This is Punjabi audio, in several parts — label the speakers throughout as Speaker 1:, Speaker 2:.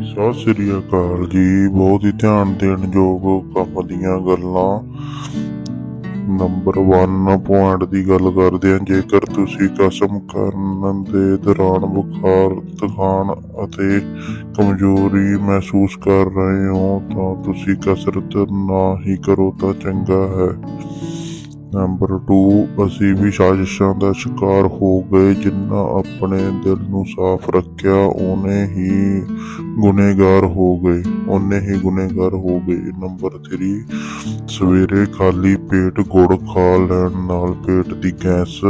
Speaker 1: ਸਤਿ ਸ੍ਰੀ ਅਕਾਲ ਜੀ, ਬਹੁਤ ਹੀ ਧਿਆਨ ਦੇਣ ਯੋਗ ਕੰਮ ਦੀਆਂ ਗੱਲਾਂ। ਨੰਬਰ 1 ਪੁਆਇੰਟ ਦੀ ਗੱਲ ਕਰਦੇ ਹਾਂ, ਜੇਕਰ ਤੁਸੀਂ ਕਸਮ ਕਰਨ ਦੇ ਦੌਰਾਨ ਬੁਖਾਰ ਥਕਾਨ ਅਤੇ ਕਮਜ਼ੋਰੀ ਮਹਿਸੂਸ ਕਰ ਰਹੇ ਹੋ, ਤਾਂ ਤੁਸੀਂ ਕਸਰਤ ਨਾ ਹੀ ਕਰੋ, ਤਾਂ ਚੰਗਾ ਹੈ। ਨੰਬਰ 2 ਅਸੀਂ ਵੀ ਸਾਜ਼ਿਸ਼ਾਂ ਦਾ ਸ਼ਿਕਾਰ ਹੋ ਗਏ, ਜਿੰਨਾ ਆਪਣੇ ਦਿਲ ਨੂੰ ਸਾਫ਼ ਰੱਖਿਆ, ਉਹਨੇ ਹੀ ਗੁਨੇਗਾਰ ਹੋ ਗਏ। ਉਹਨੇ ਹੀ ਗੁਨੇਗਾਰ ਹੋ ਗਏ। ਨੰਬਰ 3 ਸਵੇਰੇ ਖਾਲੀ ਪੇਟ ਗੁੜ ਖਾ ਲੈਣ ਨਾਲ ਪੇਟ ਦੀ ਗੈਸ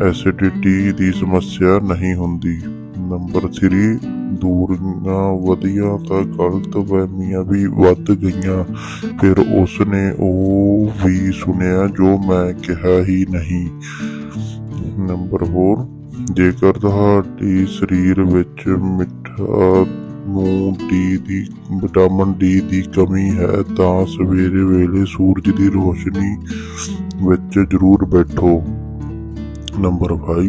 Speaker 1: ਐਸਿਡਿਟੀ ਦੀ ਸਮੱਸਿਆ ਨਹੀਂ ਹੁੰਦੀ। ਨੰਬਰ 3 ਦੂਰੀਆਂ ਵਧੀਆਂ ਤਾਂ ਗਲਤ ਵਹਿਮੀਆਂ ਵੀ ਵੱਧ ਗਈਆਂ। ਫਿਰ ਉਸਨੇ ਉਹ ਵੀ ਸੁਣਿਆ ਜੋ ਮੈਂ ਕਿਹਾ ਹੀ ਨਹੀਂ। ਨੰਬਰ 4 ਜੇਕਰ ਤੁਹਾਡੀ ਸਰੀਰ ਵਿੱਚ ਮਿੱਠਾ ਨੂੰ ਡੀ ਦੀ, ਵਿਟਾਮਿਨ ਡੀ ਦੀ ਕਮੀ ਹੈ, ਤਾਂ ਸਵੇਰੇ ਵੇਲੇ ਸੂਰਜ ਦੀ ਰੋਸ਼ਨੀ ਵਿੱਚ ਜ਼ਰੂਰ ਬੈਠੋ। ਨੰਬਰ 5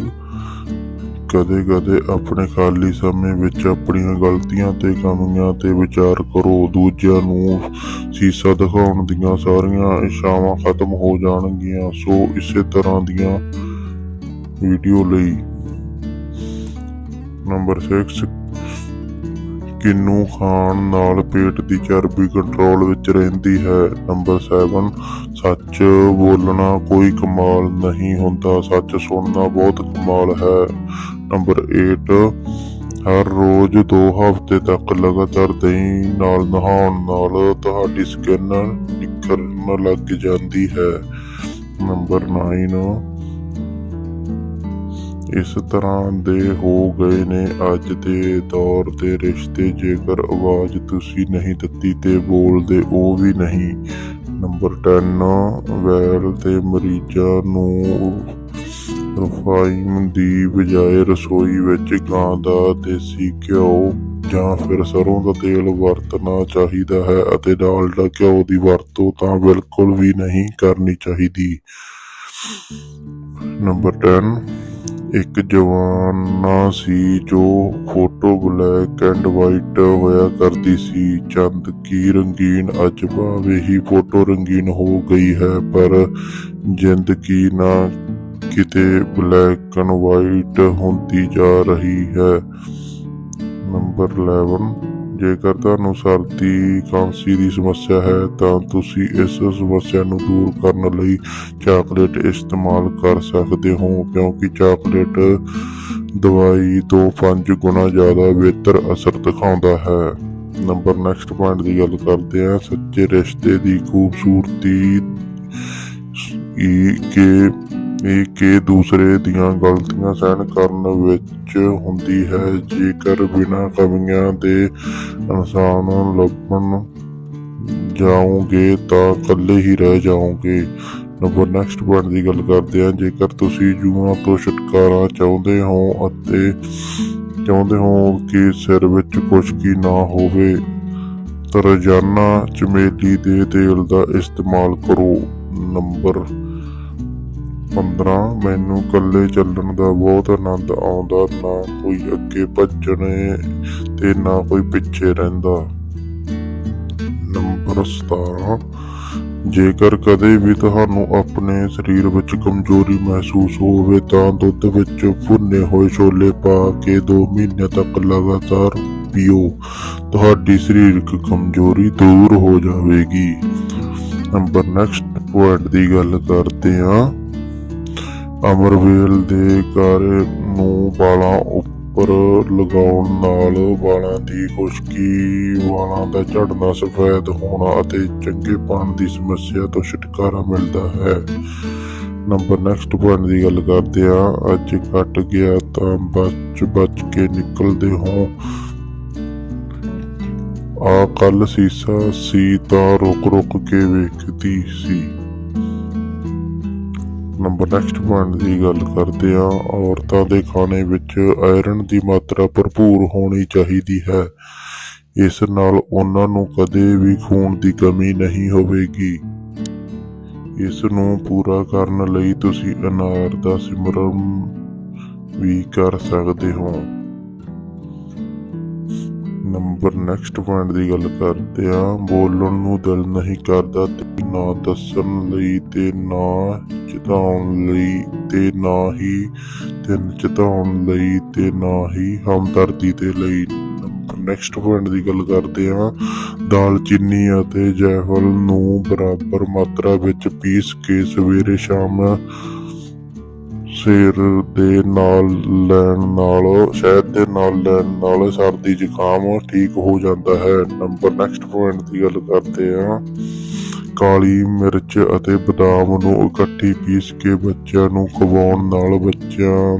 Speaker 1: ਕਦੇ ਕਦੇ ਆਪਣੇ ਖਾਲੀ ਸਮੇਂ ਵਿੱਚ ਆਪਣੀਆਂ ਗਲਤੀਆਂ ਤੇ ਕਮੀਆਂ ਤੇ ਵਿਚਾਰ ਕਰੋ। ਦੂਜਿਆਂ ਨੂੰ ਸੀਸਾ ਦਿਖਾਉਣ ਦੀਆਂ ਸਾਰੀਆਂ ਇਸ਼ਾਵਾਂ ਖਤਮ ਹੋ ਜਾਣਗੀਆਂ। ਸੋ ਇਸੇ ਤਰ੍ਹਾਂ ਦੀਆਂ ਵੀਡੀਓ ਲਈ ਨੰਬਰ 6 ਕਿੰਨੂ ਖਾਣ ਨਾਲ ਪੇਟ ਦੀ ਚਰਬੀ ਕੰਟਰੋਲ ਵਿੱਚ ਰਹਿੰਦੀ ਹੈ। ਨੰਬਰ 7 ਸੱਚ ਬੋਲਣਾ ਕੋਈ ਕਮਾਲ ਨਹੀਂ ਹੁੰਦਾ। ਸੱਚ ਸੁਣਨਾ ਬਹੁਤ ਕਮਾਲ ਹੈ। ਨੰਬਰ 8 ਹਰ ਰੋਜ਼ 2 ਹਫ਼ਤੇ ਤੱਕ ਲਗਾਤਾਰ ਦਹੀਂ ਨਾਲ ਨਹਾਉਣ ਨਾਲ ਤੁਹਾਡੀ ਸਕਿਨ ਨਿਖਰਨ ਲੱਗ ਜਾਂਦੀ ਹੈ। ਨੰਬਰ 9 ਇਸ ਤਰ੍ਹਾਂ ਦੇ ਹੋ ਗਏ ਨੇ ਅੱਜ ਦੇ ਦੌਰ ਦੇ ਰਿਸ਼ਤੇ, ਜੇਕਰ ਆਵਾਜ਼ ਤੁਸੀਂ ਨਹੀਂ ਦਿੱਤੀ ਤੇ ਬੋਲਦੇ ਉਹ ਵੀ ਨਹੀਂ। ਨੰਬਰ 10 ਵੈਲ ਦੇ ਮਰੀਜ਼ਾਂ ਨੂੰ ਰਫਾਈਮ ਦੀ ਬਜਾਏ ਰਸੋਈ ਵਿੱਚ ਗਾਂ ਦਾ ਦੇਸੀ ਘਿਓ, ਜਾਂ ਫਿਰ ਸਰੋਂ ਦਾ ਤੇਲ ਵਰਤਣਾ ਚਾਹੀਦਾ ਹੈ ਅਤੇ ਡਾਲਡਾ ਘਿਓ ਦੀ ਵਰਤੋਂ ਤਾਂ ਬਿਲਕੁਲ ਵੀ ਨਹੀਂ ਕਰਨੀ ਚਾਹੀਦੀ। ਨੰਬਰ 10 ਇੱਕ ਜਵਾਨਾ ਸੀ ਜੋ ਫੋਟੋ ਬਲੈਕ ਐਂਡ ਵਾਈਟ ਹੋਇਆ ਕਰਦੀ ਸੀ। ਚੰਦ ਕੀ ਰੰਗੀਨ, ਅੱਜ ਭਾਵੇਂ ਹੀ ਫੋਟੋ ਰੰਗੀਨ ਹੋ ਗਈ ਹੈ, ਪਰ ਜ਼ਿੰਦਗੀ ਨਾ ਕਿਤੇ ਬਲੈਕ ਐਂਡ ਵਾਈਟ ਹੁੰਦੀ ਜਾ ਰਹੀ ਹੈ। ਨੰਬਰ 11 ਜੇਕਰ ਤੁਹਾਨੂੰ ਸਰਦੀ ਖਾਂਸੀ ਦੀ ਸਮੱਸਿਆ ਹੈ, ਤਾਂ ਤੁਸੀਂ ਇਸ ਸਮੱਸਿਆ ਨੂੰ ਦੂਰ ਕਰਨ ਲਈ ਚਾਕਲੇਟ ਇਸਤੇਮਾਲ ਕਰ ਸਕਦੇ ਹੋ, ਕਿਉਂਕਿ ਚਾਕਲੇਟ ਦਵਾਈ ਤੋਂ 5 ਗੁਣਾ ਜ਼ਿਆਦਾ ਬਿਹਤਰ ਅਸਰ ਦਿਖਾਉਂਦਾ ਹੈ। ਨੰਬਰ ਨੈਕਸਟ ਪੁਆਇੰਟ ਦੀ ਗੱਲ ਕਰਦੇ ਹਾਂ। ਸੱਚੇ ਰਿਸ਼ਤੇ ਦੀ ਖੂਬਸੂਰਤੀ ਇਹ ਕਿ ਇਹ ਕਿ ਦੂਸਰੇ ਦੀਆਂ ਗਲਤੀਆਂ ਸਹਿਣ ਕਰਨ ਵਿੱਚ ਹੁੰਦੀ ਹੈ, ਜੇਕਰ ਬਿਨਾਂ ਕਮੀਆਂ ਦੇ ਇਨਸਾਨ ਲੱਭਣ ਜਾਓਗੇ ਤਾਂ ਇਕੱਲੇ ਹੀ ਰਹਿ ਜਾਓਗੇ। ਨੰਬਰ ਨੈਕਸਟ ਪੁਆਇੰਟ ਦੀ ਗੱਲ ਕਰਦੇ ਹਾਂ, ਜੇਕਰ ਤੁਸੀਂ ਜੂਆਂ ਤੋਂ ਛੁਟਕਾਰਾ ਚਾਹੁੰਦੇ ਹੋ ਅਤੇ ਚਾਹੁੰਦੇ ਹੋ ਕਿ ਸਿਰ ਵਿੱਚ ਖੁਸ਼ਕੀ ਨਾ ਹੋਵੇ, ਤਾਂ ਰੋਜ਼ਾਨਾ ਚਮੇਲੀ ਦੇ ਤੇਲ ਦਾ ਇਸਤੇਮਾਲ ਕਰੋ। ਨੰਬਰ 15 ਮੈਨੂੰ ਇਕੱਲੇ ਚੱਲਣ ਦਾ ਬਹੁਤ ਆਨੰਦ ਆਉਂਦਾ, ਨਾ ਕੋਈ ਅੱਗੇ ਭੱਜਣੇ ਤੇ ਨਾ ਕੋਈ ਪਿੱਛੇ ਰਹਿੰਦਾ। ਨੰਬਰ 17 ਜੇਕਰ ਕਦੇ ਵੀ ਤੁਹਾਨੂੰ ਆਪਣੇ ਸਰੀਰ ਵਿੱਚ ਕਮਜ਼ੋਰੀ ਮਹਿਸੂਸ ਹੋਵੇ, ਤਾਂ ਦੁੱਧ ਵਿੱਚ ਭੁੰਨੇ ਹੋਏ ਛੋਲੇ ਪਾ ਕੇ 2 ਮਹੀਨੇ ਤੱਕ ਲਗਾਤਾਰ ਪੀਓ। ਤੁਹਾਡੀ ਸਰੀਰਕ ਕਮਜ਼ੋਰੀ ਦੂਰ ਹੋ ਜਾਵੇਗੀ। ਨੰਬਰ ਨੈਕਸਟ ਪੁਆਇੰਟ ਦੀ ਗੱਲ ਕਰਦੇ ਹਾਂ। ਅਮਰਵੇਲ ਦੇ ਕਾਰੇ ਨੂੰ ਵਾਲਾਂ ਉੱਪਰ ਲਗਾਉਣ ਨਾਲ ਵਾਲਾਂ ਦੀ ਖੁਸ਼ਕੀ, ਵਾਲਾਂ ਦਾ ਝੜਨਾ ਸਫੈਦ ਹੋਣਾ ਅਤੇ ਚੰਗੇਪਣ ਦੀ ਸਮੱਸਿਆ ਤੋਂ ਛੁਟਕਾਰਾ ਮਿਲਦਾ ਹੈ। ਨੰਬਰ ਨੈਕਸਟ ਪੁਆਇੰਟ ਦੀ ਗੱਲ ਕਰਦੇ ਆ ਅੱਜ ਕੱਟ ਗਿਆ ਤਾਂ ਬਚ ਬਚ ਕੇ ਨਿਕਲਦੇ ਹੋ। ਆ ਕੱਲ ਸੀਸਾ ਸੀ ਤਾਂ ਰੁਕ ਰੁਕ ਕੇ ਵੇਖਦੀ ਸੀ। ਨੰਬਰ ਨੈਕਸਟ ਪੁਆਇੰਟ ਦੀ ਗੱਲ ਕਰਦੇ ਆ ਔਰਤਾਂ ਦੇ ਖਾਣੇ ਵਿੱਚ ਆਇਰਨ ਦੀ ਮਾਤਰਾ ਭਰਪੂਰ ਹੋਣੀ ਚਾਹੀਦੀ ਹੈ। ਇਸ ਨਾਲ ਉਹਨਾਂ ਨੂੰ ਕਦੇ ਵੀ ਖੂਨ ਦੀ ਕਮੀ ਨਹੀਂ ਹੋਵੇਗੀ। ਇਸ ਨੂੰ ਪੂਰਾ ਕਰਨ ਲਈ ਤੁਸੀਂ ਅਨਾਰ ਦਾ ਸਿਮਰਨ ਵੀ ਕਰ ਸਕਦੇ ਹੋ। ਨੰਬਰ ਨੈਕਸਟ ਪੁਆਇੰਟ ਦੀ ਗੱਲ ਕਰਦੇ ਆ ਬੋਲਣ ਨੂੰ ਦਿਲ ਨਹੀਂ ਕਰਦਾ। ਨਾ ਦੱਸਣ ਲਈ ਤੇ ਨਾ ਚਿਤਾਉਣ ਲਈ ਤੇ ਨਾ ਹੀ ਤਿੰਨ ਚਿਤਾਉਣ ਲਈ ਤੇ ਨਾ ਹੀ ਹਮਦਰਦੀ ਦੇ ਲਈ। ਨੈਕਸਟ ਪੁਆਇੰਟ ਦੀ ਗੱਲ ਕਰਦੇ ਆ ਦਾਲਚੀਨੀ ਅਤੇ ਜੈਫਲ ਨੂੰ ਬਰਾਬਰ ਮਾਤਰਾ ਵਿੱਚ ਪੀਸ ਕੇ ਸਵੇਰੇ ਸ਼ਾਮ ਸਿਰ ਦੇ ਨਾਲ ਲੈਣ ਨਾਲ, ਸ਼ਹਿਦ ਦੇ ਨਾਲ ਲੈਣ ਨਾਲ ਸਰਦੀ ਜ਼ੁਕਾਮ ਠੀਕ ਹੋ ਜਾਂਦਾ ਹੈ। ਨੰਬਰ ਨੈਕਸਟ ਪੁਆਇੰਟ ਦੀ ਗੱਲ ਕਰਦੇ ਹਾਂ। ਕਾਲੀ ਮਿਰਚ ਅਤੇ ਬਦਾਮ ਨੂੰ ਇਕੱਠੀ ਪੀਸ ਕੇ ਬੱਚਿਆਂ ਨੂੰ ਖਵਾਉਣ ਨਾਲ ਬੱਚਿਆਂ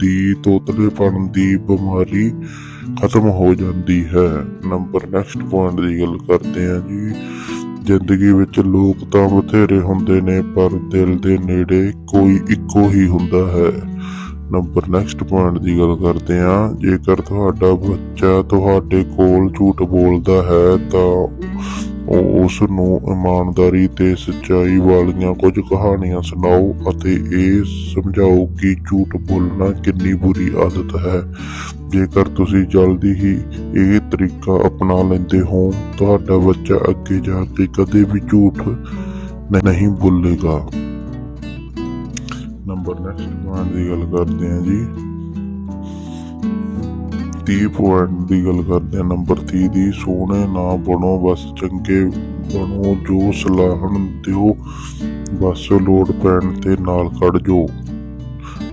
Speaker 1: ਦੀ ਤੋਤਲੇਪਣ ਦੀ ਬਿਮਾਰੀ ਖਤਮ ਹੋ ਜਾਂਦੀ ਹੈ। ਨੰਬਰ ਨੈਕਸਟ ਪੁਆਇੰਟ ਦੀ ਗੱਲ ਕਰਦੇ ਆ ਜੀ। ਜ਼ਿੰਦਗੀ ਵਿੱਚ ਲੋਕ ਤਾਂ ਬਥੇਰੇ ਹੁੰਦੇ ਨੇ, ਪਰ ਦਿਲ ਦੇ ਨੇੜੇ ਕੋਈ ਇੱਕੋ ਹੀ ਹੁੰਦਾ ਹੈ। ਨੰਬਰ ਨੈਕਸਟ ਪੁਆਇੰਟ ਦੀ ਗੱਲ ਕਰਦੇ ਆ ਜੇਕਰ ਤੁਹਾਡਾ ਬੱਚਾ ਤੁਹਾਡੇ ਕੋਲ ਝੂਠ ਬੋਲਦਾ ਹੈ ਤਾਂ ਉਸ ਨੂੰ ਇਮਾਨਦਾਰੀ ਤੇ ਸੱਚਾਈ ਵਾਲੀਆਂ ਕੁਝ ਕਹਾਣੀਆਂ ਸੁਣਾਓ ਅਤੇ ਇਹ ਸਮਝਾਓ ਕਿ ਝੂਠ ਬੋਲਣਾ ਕਿੰਨੀ ਬੁਰੀ ਆਦਤ ਹੈ। ਜੇਕਰ ਤੁਸੀਂ ਜਲਦੀ ਹੀ ਇਹ ਤਰੀਕਾ ਅਪਣਾ ਲੈਂਦੇ ਹੋ, ਤੁਹਾਡਾ ਬੱਚਾ ਅੱਗੇ ਜਾ ਕੇ ਕਦੇ ਵੀ ਝੂਠ ਨਹੀਂ ਬੋਲੇਗਾ। ਨੰਬਰ ਨੈਕਸਟ ਪੁਆਇੰਟ ਦੀ ਗੱਲ ਕਰਦੇ ਹਾਂ ਜੀ। 30 ਪੁਆਇੰਟ ਦੀ ਗੱਲ ਕਰਦੇ ਹਾਂ। ਨੰਬਰ 30 ਦੀ, ਸੋਹਣੇ ਨਾ ਬਣੋ, ਬਸ ਚੰਗੇ ਬਣੋ, ਜੋ ਸਲਾਹਣ ਦਿਓ, ਬਸ ਲੋੜ ਪੈਣ ਤੇ ਨਾਲ ਕੱਢ ਜੋ।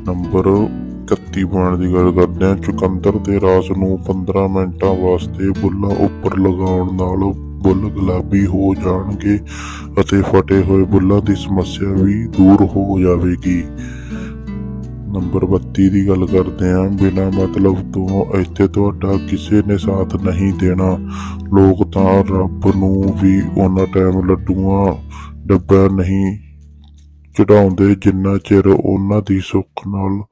Speaker 1: ਨੰਬਰ 31 ਪੁਆਇੰਟ ਦੀ ਗੱਲ ਕਰਦੇ ਹਾਂ। ਚੁਕੰਦਰ ਦੇ ਰਾਸ ਨੂੰ 15 ਮਿੰਟਾਂ ਵਾਸਤੇ ਬੁੱਲਾਂ ਉੱਪਰ ਲਗਾਉਣ ਨਾਲ ਬੁੱਲ ਗੁਲਾਬੀ ਹੋ ਜਾਣਗੇ ਅਤੇ ਫਟੇ ਹੋਏ ਬੁੱਲਾਂ ਦੀ ਸਮੱਸਿਆ ਵੀ ਦੂਰ ਹੋ ਜਾਵੇਗੀ। ਨੰਬਰ 32 ਦੀ ਗੱਲ ਕਰਦੇ ਹਾਂ ਬਿਨਾ ਮਤਲਬ ਤੋਂ ਇੱਥੇ ਤੁਹਾਡਾ ਕਿਸੇ ਨੇ ਸਾਥ ਨਹੀਂ ਦੇਣਾ। ਲੋਕ ਤਾਂ ਰੱਬ ਨੂੰ ਵੀ ਉਹਨਾਂ ਟਾਈਮ ਲੱਡੂਆਂ ਡੱਬਾ ਨਹੀਂ ਚੜਾਉਂਦੇ ਜਿੰਨਾ ਚਿਰ ਉਹਨਾਂ ਦੀ ਸੁੱਖ ਨਾਲ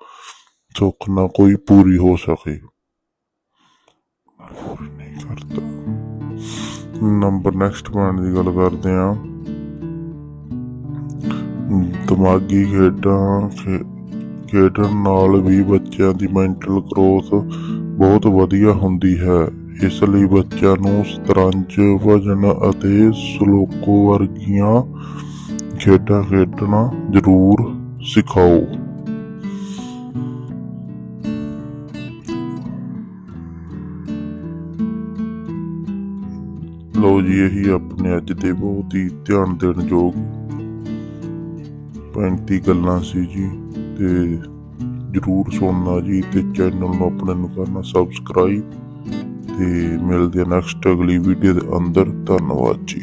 Speaker 1: ਸੁੱਖ ਨਾ ਕੋਈ ਪੂਰੀ ਹੋ ਸਕੇ। ਨਹੀਂ ਕਰਦਾ। ਨੰਬਰ ਨੈਕਸਟ ਪੁਆਇੰਟ ਦੀ ਗੱਲ ਕਰਦੇ ਹਾਂ ਦਿਮਾਗੀ ਖੇਡਾਂ ਖੇ- ਖੇਡਣ ਨਾਲ ਵੀ ਬੱਚਿਆਂ ਦੀ ਮੈਂਟਲ ਗਰੋਥ ਬਹੁਤ ਵਧੀਆ ਹੁੰਦੀ ਹੈ। ਇਸ ਲਈ ਬੱਚਿਆਂ ਨੂੰ ਸ਼ਤਰੰਜ ਭਜਨ ਅਤੇ ਸਲੋਕੋ ਵਰਗੀਆਂ ਖੇਡਾਂ ਖੇਡਣਾ ਜ਼ਰੂਰ ਸਿਖਾਓ। ਲੋ ਜੀ, ਇਹੀ ਆਪਣੇ ਅੱਜ ਦੇ ਬਹੁਤ ਹੀ ਧਿਆਨ ਦੇਣ ਯੋਗ 35 ਗੱਲਾਂ ਸੀ ਜੀ। ਤੇ ਜਰੂਰ ਸੁਣਨਾ ਜੀ ਤੇ ਚੈਨਲ ਨੂੰ ਆਪਣੇ ਨੂੰ ਕਰਨਾ ਸਬਸਕ੍ਰਾਈਬ ਤੇ ਮਿਲਦੇ ਆ ਨੈਕਸਟ ਅਗਲੀ ਵੀਡੀਓ ਦੇ ਅੰਦਰ। ਧੰਨਵਾਦ ਜੀ।